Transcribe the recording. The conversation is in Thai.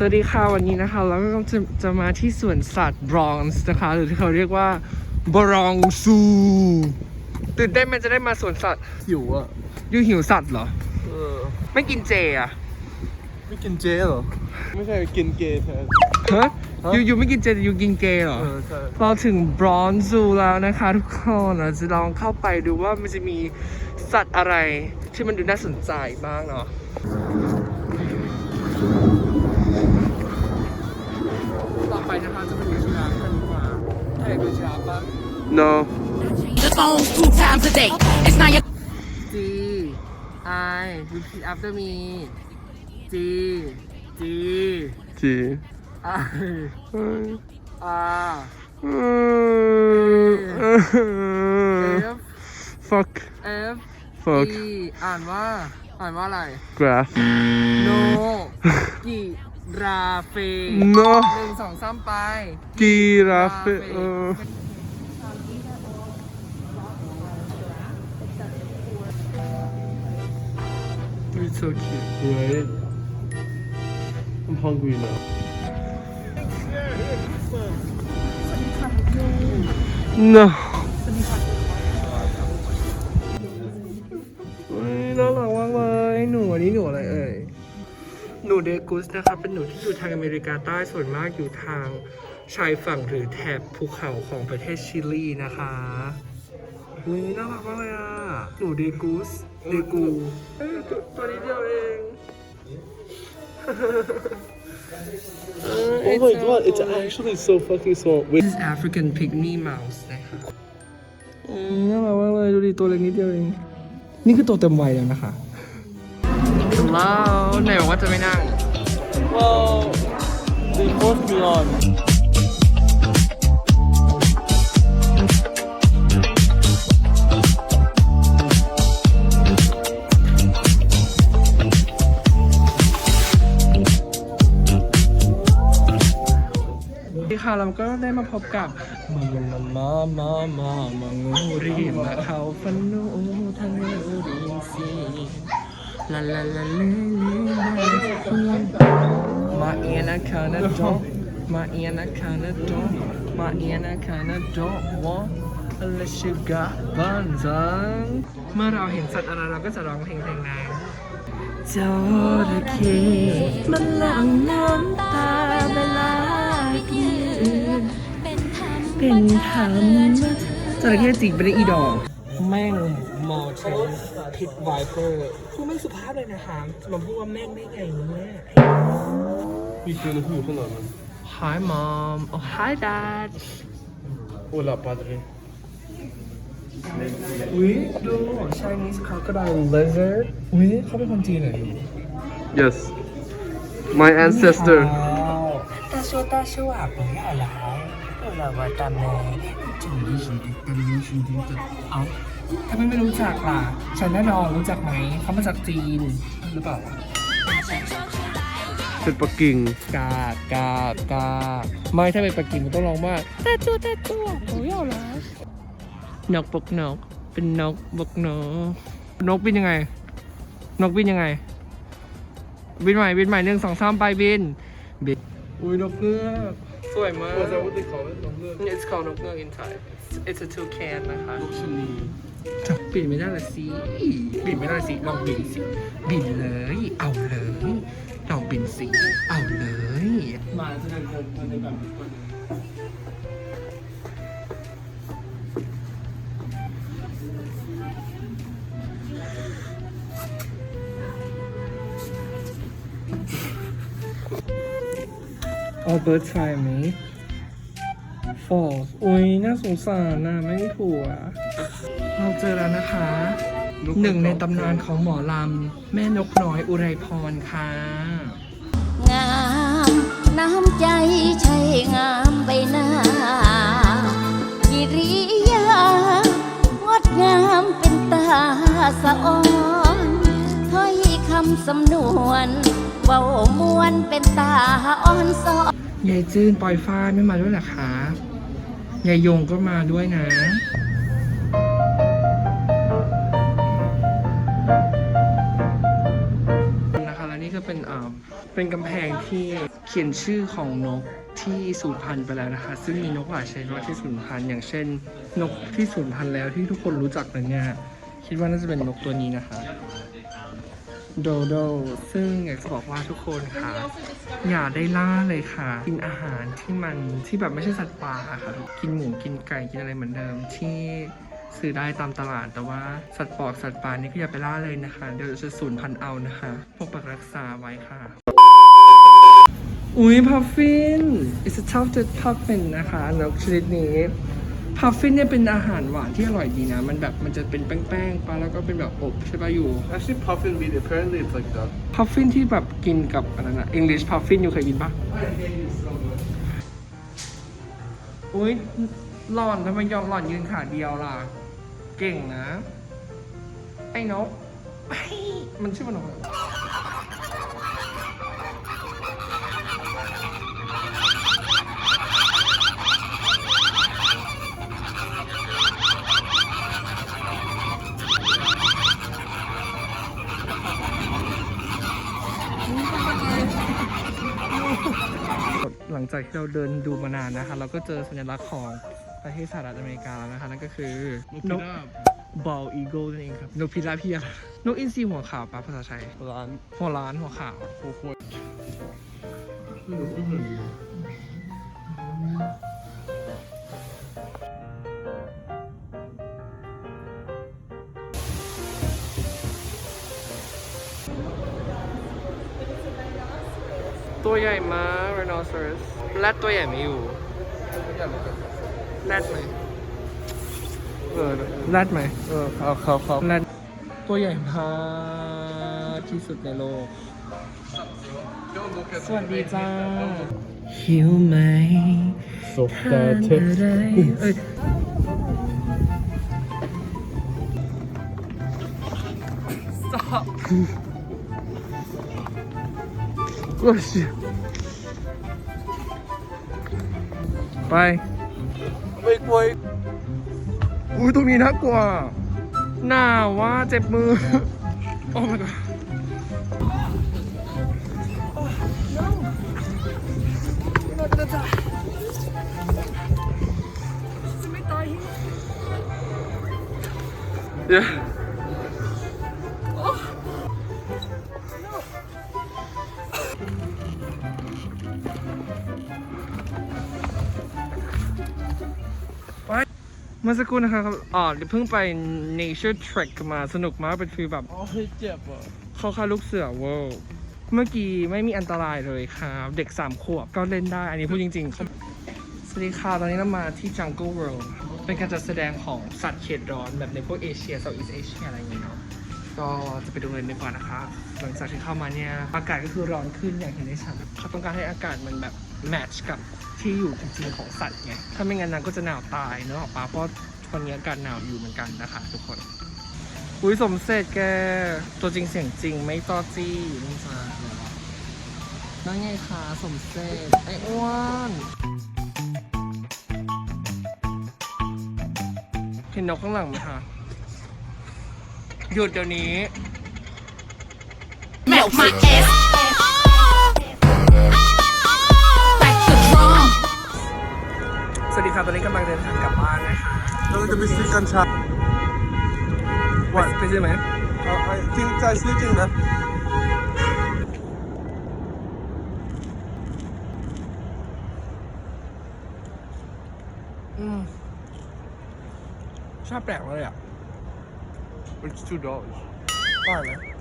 สวัสดีค่ะวันนี้นะคะเราก็จะจะมาที่สวนสัตว์บรอนซ์นะคะ หรือที่เขาเรียกว่าบรองซูตื่นเต้นไหมันจะได้มาสวนสัตว์หิวอะยูหิวสัตว์เหรอ เออ ไม่กินเจอะไม่กินเจเหรอ ไม่ใช่กินเกย์แทน ฮะฮะ ยูยูไม่กินเจแต่ยูกินเกเหรอ เออใช่เราถึงบรอนซูแล้วนะคะ ทุกคนเราจะลองเข้าไปดูว่ามันจะมีสัตว์อะไรที่มันดูน่าสนใจบ้างเนาะ นะคะจะไปดูชีราฟกันดีกว่าใช่ดูชีราฟปะ no the phones two times a day. It's not your G I repeat after me G G จี I R F fuck F fuck E อ่านว่า อ่านว่าอะไร graphโนกิ ราเฟ no หนึ่งสองสามไป กีราฟเออ It's so cute right I'm hungry now no เเดกุสนะครับเป็นหนูที่อยู่ทางอเมริกาใต้ส่วนมากอยู่ทางชายฝั่งหรือแถบภูเขาของประเทศชิลีนะคะเฮ้ยน่ารักมากเลยอะ หนูเดกุสเดกูเอ้ยตัวตัวนี้เดียวเอง oh my god it's actually so fucking small wait This is African pygmy mouse นะครับอืมน่ารักมากเลยดูดิตัวเล็กนิดเดียวเอง นี่คือตัวเต็มวัยแล้วนะคะ ว้าวไหนบอกว่าจะไม่นั่ง well they forced me on สวัสดีค่ะเราก็ได้มาพบกับมามามามามามางูรีมาเขาฟันนูทางนูรีซี ลาลาลาเลเลมาเอียนะคานะดอกมาเอียนะคานะดอกมาเอียนะคานะดอกวะอะไรชิกะบันซังเมื่อเราเห็นสัตว์อะไรเราก็จะร้องเพลงเพลงนั้นจระเข้มันหลั่งน้ำตาเวลากินเป็นธรรมจระเข้จิกไปได้อีดอก แม่งมอเทนพิษไวเปอร์พูดไม่สุภาพเลยนะคะจะมาพูดว่าแม่งได้ไงเนี่ยมีเจอในหูข้างหลังมัน Hi mom oh hi dad hola padre อุ้ยดู Chinese crocodile lizard อุ้ยเขาเป็นคนจีนเหรอ yes my ancestor เราว่าตาแม่ถึงนี้ฉันติดตามนี้ฉันติดตาเอ้าทำไมไม่รู้จักล่ะฉันแน่นอนรู้จักไหม เขามาจากจีนหรือเปล่าเป็นปักกิ่งกาดกาดกาดไม่ถ้าเป็นปักกิ่งมัต้องร้องว่าต่ตัวแต่ตัวโอ้ยเอาละนกปกนก เป็นนกบกนกนกบินยังไง นกบินยังไง บินใหม่บินใหม่หนึ่งสองสามไปบินบินอุ้ยนกเงือก สวยมากว่าจะว่าที่เขาต้องเลือก It's called นกเงือก in Thai It's, it's a toucan นะคะลูกชนีบินไม่ได้ละสิบินไม่ได้สิลองบินสิบินเลย เอาเลยลองบินสิเอาเลย มาจะเดินเดินในแบบ คนเอาเบิร์ดไฟไหมฟอสอุ้ยน่าสงสารนะไม่มีผัวเราเจอแล้วนะคะ หนึ่งในตำนานของหมอลำ แม่นกน้อยอุไรพรค่ะ งามน้ำใจใช่งามใบหน้ากิริยางดงามเป็นตาสะอ่อนถ้อยคำสำนวนเว้ามวนเป็นตาอ่อนสอน ยายจื้นปอยฟ้าไม่มาด้วยหรอคะยายยงก็มาด้วยนะนะคะและนี่คือเป็นอ่าเป็นกำแพงที่เขียนชื่อของนกที่สูญพันธุ์ไปแล้วนะคะ ซึ่งมีนกหลายชนิดมาที่สูญพันธุ์อย่างเช่น นกที่สูญพันธุ์แล้วที่ทุกคนรู้จักนั้นเนี่ยคิดว่าน่าจะเป็นนกตัวนี้นะคะ โดโด ซึ่งอยากจะบอกว่าทุกคนค่ะ อย่าได้ล่าเลยค่ะ กินอาหารที่มันที่แบบไม่ใช่สัตว์ป่าอะค่ะ กินหมูกินไก่กินอะไรเหมือนเดิมที่ซื้อได้ตามตลาดแต่ว่าสัตว์ปอกสัตว์ป่านี่ก็อย่าไปล่าเลยนะคะ เดี๋ยวจะสูญพันธุ์เอานะคะปกปักรักษาไว้ค่ะ อุ้ยพัฟฟิน it's a tough to puffin นะคะนกชนิดนี้ พัฟฟินเนี่ยเป็นอาหารหวานที่อร่อยดีนะ มันแบบมันจะเป็นแป้งๆปะแล้วก็เป็นแบบอบใช่ปะอยู่ Actually, puffin meat, apparently it's like that. พัฟฟินที่แบบกินกับอะไรนะ English puffin อยู่เคยกินปะอุ้ยหล่อนทำไมยอมหล่อนยืนขาเดียวล่ะ เก่งนะ ไอ้นกเฮ้ยมันชื่อมันนกอะไรวะห ลังจากที่เราเดินดูมานานนะคะ เราก็เจอสัญลักษณ์ของประเทศสหรัฐอเมริกาแล้วนะคะ นั่นก็คือนกบอลอีโก้นั่นเองครับ นกพิราบเพียนกอินทรีหัวขาวปะภาษาไทยร้านหัวล้านหัวขาวโคโค ตัวใหญ่มาก rhinoceros แรดตัวใหญ่ไม่อยู่แรดไหมเออแรดไหมเออเขาเขาเขาแรดตัวใหญ่มากที่สุดในโลก สวัสดีจ้า หิวไหม So that tip เอ้ย Stop 我去 ไป ไม่กลัวอุ้ยตรงนี้น่ากลัวหนาวว่าเจ็บมือ โอ้ my god เดี๋ยว มื่อสักครู่นะครับอ๋อเพิ่งไป nature trek มาสนุกมากเป็นฟีลแบบโอ้ยเจ็บอะเข้าค่ายลูกเสือเวิลด์เมื่อกี้ไม่มีอันตรายเลยครับ เด็กสามขวบก็เล่นได้ อันนี้พูดจริงๆ สวัสดีค่ะ ตอนนี้เรามาที่ Jungle World เป็นการจัดแสดงของสัตว์เขตร้อนแบบในพวกเอเชีย Southeast Asia อะไรอย่างเงี้ยเนาะก็จะไปดูเลยดีกว่านะคะ หลังจากที่เข้ามาเนี่ย อากาศก็คือร้อนขึ้นอย่างเห็นได้ชัดเขาต้องการให้อากาศมันแบบแมทช์กับ ที่อยู่จริงๆของสัตว์ไง ถ้าไม่งั้นนางก็จะหนาวตายเนอะออกปะเพราะตอนนี้อากาศหนาวอยู่เหมือนกันนะคะทุกคน อุ้ยสมเสร็จแก ตัวจริงเสียงจริงไม่ต่อจี้นี่จ้านั่นไงคะสมเสร็จไอ้อ้วนเห็นนกข้างหลังไหมคะหยุดเดี๋ยวนี้ Melt my ass. Back วัสดีครับตอนนี้กำลังเดินทางกลับบ้านนะคะเราจะไปซื้อกัญชาว่าไปซื้อไหมเอาไอ้จริงใจซื้อจริงนะ อืมชอบแปลกเลยอะ It's two dollars อร่อยไหม